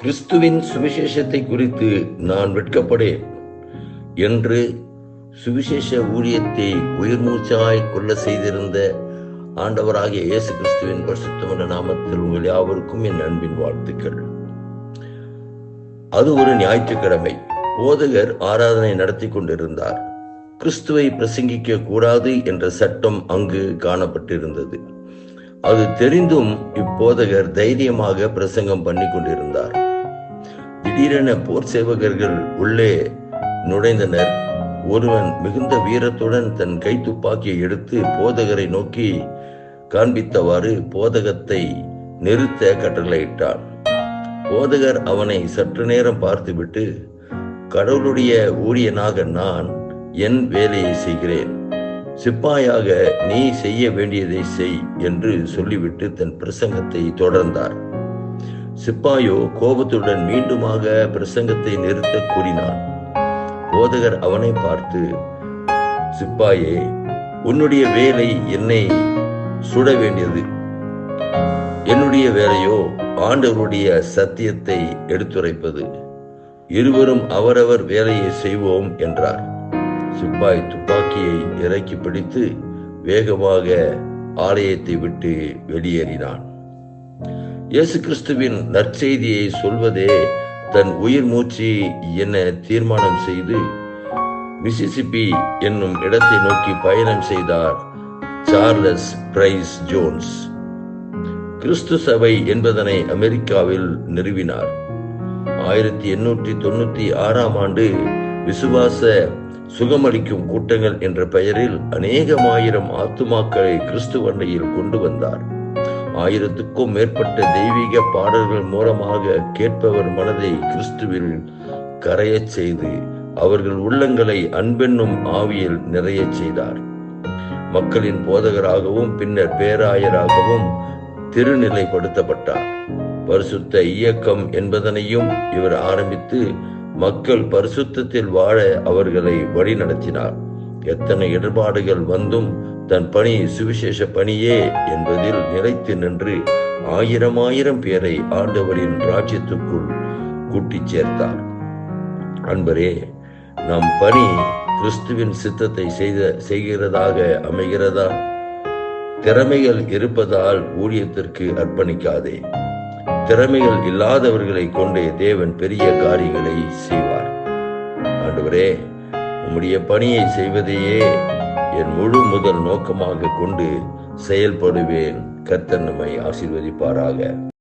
கிறிஸ்துவின் சுவிசேஷத்தை குறித்து நான் வெட்கப்படேன் என்று சுவிசேஷ ஊழியத்தை உயிர்மூச்சாய் கொள்ள செய்திருந்த ஆண்டவராகிய இயேசு கிறிஸ்துவின் பரிசுத்தமன நாமத்தில் உங்கள் யாவருக்கும் என் அன்பின் வாழ்த்துக்கள். அது ஒரு ஞாயிற்றுக்கிழமை. போதகர் ஆராதனை நடத்தி கொண்டிருந்தார். கிறிஸ்துவை பிரசங்கிக்க கூடாது என்ற சட்டம் அங்கு காணப்பட்டிருந்தது. அது தெரிந்தும் இப்போதகர் தைரியமாக பிரசங்கம் பண்ணி கொண்டிருந்தார். திடீரென போர் சேவகர்கள் உள்ளே நுழைந்தனர். ஒருவன் மிகுந்த வீரத்துடன் தன் கை துப்பாக்கியை எடுத்து போதகரை நோக்கி காண்பித்தவாறு போதகத்தை நிறுத்த கட்டளையிட்டான். போதகர் அவனை சற்று நேரம் பார்த்துவிட்டு கடவுளுடைய ஊழியனாக நான் என் வேலையை செய்கிறேன். சிப்பாயாக நீ செய்ய வேண்டியதை செய் என்று சொல்லிவிட்டு தன் பிரசங்கத்தை தொடர்ந்தார். சிப்பாயோ கோபத்துடன் மீண்டுமாக பிரசங்கத்தை நிறுத்த கூறினான். போதகர் அவனை பார்த்து சிப்பாயே உன்னுடைய வேலை என்னை சுட வேண்டியது என்னுடைய வேலையோ ஆண்டவருடைய சத்தியத்தை எடுத்துரைப்பது. இருவரும் அவரவர் வேலையை செய்வோம் என்றார். சிப்பாய் துப்பாக்கியை இறக்கி பிடித்து வேகமாக ஆலயத்தை விட்டு வெளியேறினான். இயேசு கிறிஸ்துவின் நற்செய்தியை சொல்வதே தன் உயிர் மூச்சு என தீர்மானம் செய்து மிசிசிபி என்னும் இடத்தை நோக்கி பயணம் செய்தார் சார்லஸ் பிரைஸ் ஜோன்ஸ். கிறிஸ்து சபை என்பதனை அமெரிக்காவில் நிறுவினார். ஆயிரத்தி எண்ணூற்றி தொண்ணூத்தி ஆறாம் ஆண்டு விசுவாச சுகமளிக்கும் கூட்டங்கள் என்ற பெயரில் அநேகமாயிரம் ஆத்துமாக்களை கிறிஸ்துவண்டையில் கொண்டு வந்தார். ஆயிரத்துக்கும் மேற்பட்ட தெய்வீக பாடல்கள் மூலமாக கேட்பவர் மனதை கிறிஸ்துவில் கரையச் செய்து அவர்கள் உள்ளங்களை அன்பென்னும் ஆவியில் நிறைய செய்தார். மக்களின் போதகராகவும் பின்னர் பேராயராகவும் திருநிலைப்படுத்தப்பட்டார். பரிசுத்த இயக்கம் என்பதனையும் இவர் ஆரம்பித்து மக்கள் பரிசுத்தத்தில் வாழ அவர்களை வழிநடத்தினார். எத்தனை இடர்பாடுகள் வந்தும் தன் பணி சுவிசேஷ பணியே என்பதில் நிலைத்து நின்று ஆயிரம் ஆயிரம் பேரை ஆண்டவரின் ராஜ்யத்துக்குள் கூட்டிச் சேர்த்தார். அன்பரே நம் பணி கிறிஸ்துவின் சித்தத்தை செய்த செய்கிறதாக அமைகிறதா? திறமைகள் இருப்பதால் ஊழியத்திற்கு அர்ப்பணிக்காதே. திறமைகள் இல்லாதவர்களை கொண்டே தேவன் பெரிய காரியங்களை செய்வார். ஆண்டவரே உம்முடைய பணியை செய்வதையே என் முழு முதல் நோக்கமாக கொண்டு செயல்படுவேன். கர்த்தர் நம்மை ஆசீர்வதிப்பாராக.